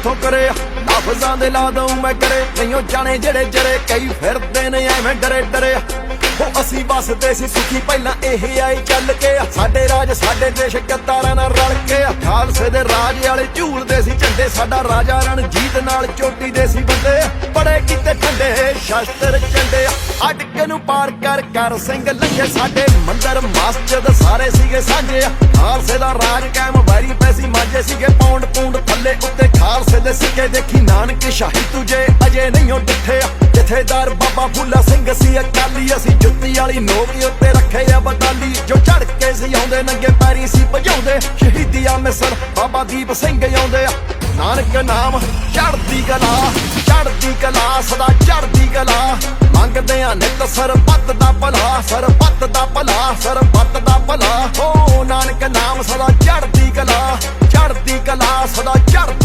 ਮੈਥੋਂ ਕਰੇ? ਲਫ਼ਜ਼ਾਂ ਦੇ ਲਾ ਦਊ ਮੈਂ ਕਰੇ ਨਹੀਂਓ ਜਾਣੇ ਜਿਹੜੇ ਜਰੇ, ਕਈ ਫਿਰਦੇ ਨੇ ਐਵੇਂ ਡਰੇ ਡਰੇ। ਉਹ ਅਸੀਂ ਬਸਦੇ ਸੀ ਸੁਖੀ, ਪਹਿਲਾਂ ਇਹ ਆਈ ਚੱਲ ਕੇ। ਸਾਡੇ ਰਾਜ, ਸਾਡੇ ਦੇਸ਼ ਕਤਾਰਾਂ ਨਾਲ ਰਲ ਕੇ। ਖਾਲਸੇ ਦੇ ਰਾਜ ਵਾਲੇ ਝੂਲਦੇ ਸੀ ਝੰਡੇ। ਸਾਡਾ ਰਾਜਾ ਰਣਜੀਤ ਨਾਲ ਚੋਟੀ ਦੇ ਸੀ ਬੰਦੇ। ਬੜੇ ਕੀਤੇ ਠੰਡੇ, ਸ਼ਸਤਰ ਝੰਡੇ। ਅਟਕੇ ਨੂੰ ਪਾਰ ਕਰ ਕਰ ਸਿੰਘ ਲੰਘੇ। ਸਾਡੇ ਮੰਦਰ ਮਸਜਿਦ ਸਾਰੇ ਸੀਗੇ ਸਾਂਝੇ। ਖਾਲਸੇ ਦਾ ਰਾਜ ਕਾਇਮ ਵੈਰੀ ਸੀਗੇ ਪੌਂਡ ਪੂੰਡ ਥੱਲੇ ਉੱਤੇ ਖਾਲਸੇ ਦੇ ਸਿੱਕੇ ਦੇਖੀ ਨਾਨਕ ਸ਼ਾਹੀ ਤੁਝੇ ਅਜੇ ਨਹੀਂ ਉਹ ਡਿੱਠੇ ਜਥੇਦਾਰ ਬਾਬਾ ਫੁੱਲਾ ਸਿੰਘ ਸੀ, ਅਕਾਲੀ ਅਸੀਂ ਜੁੱਤੀ ਵਾਲੀ ਨੋਕ ਉੱਤੇ ਰੱਖੇ ਆ ਬਟਾਲੀ। ਜੋ ਝੜ ਕੇ ਸੀ, ਆਉਂਦੇ ਨੰਗੇ ਪੈਰੀ ਸੀ ਭਜਾਉਂਦੇ। ਸ਼ਹੀਦੀਆਂ ਮਿਸਰ, ਬਾਬਾ ਦੀਪ ਸਿੰਘ ਆਉਂਦੇ ਆ। ਨਾਨਕ ਨਾਮ, ਚੜ੍ਹਦੀ ਕਲਾ ਚੜ੍ਹਦੀ ਕਲਾ, ਸਦਾ ਚੜ੍ਹਦੀ ਕਲਾ। ਮੰਗਦੇ ਆ ਨਿਤ ਸਰਬੱਤ ਦਾ ਭਲਾ, ਸਰਬੱਤ ਦਾ ਭਲਾ, ਸਰਬੱਤ ਦਾ ਭਲਾ। ਓ ਨਾਨਕ ਨਾਮ, ਸਦਾ ਚੜ੍ਹਦੀ ਕਲਾ। ਕਲਾ ਸਦਾ ਚੜ੍ਹਦੀ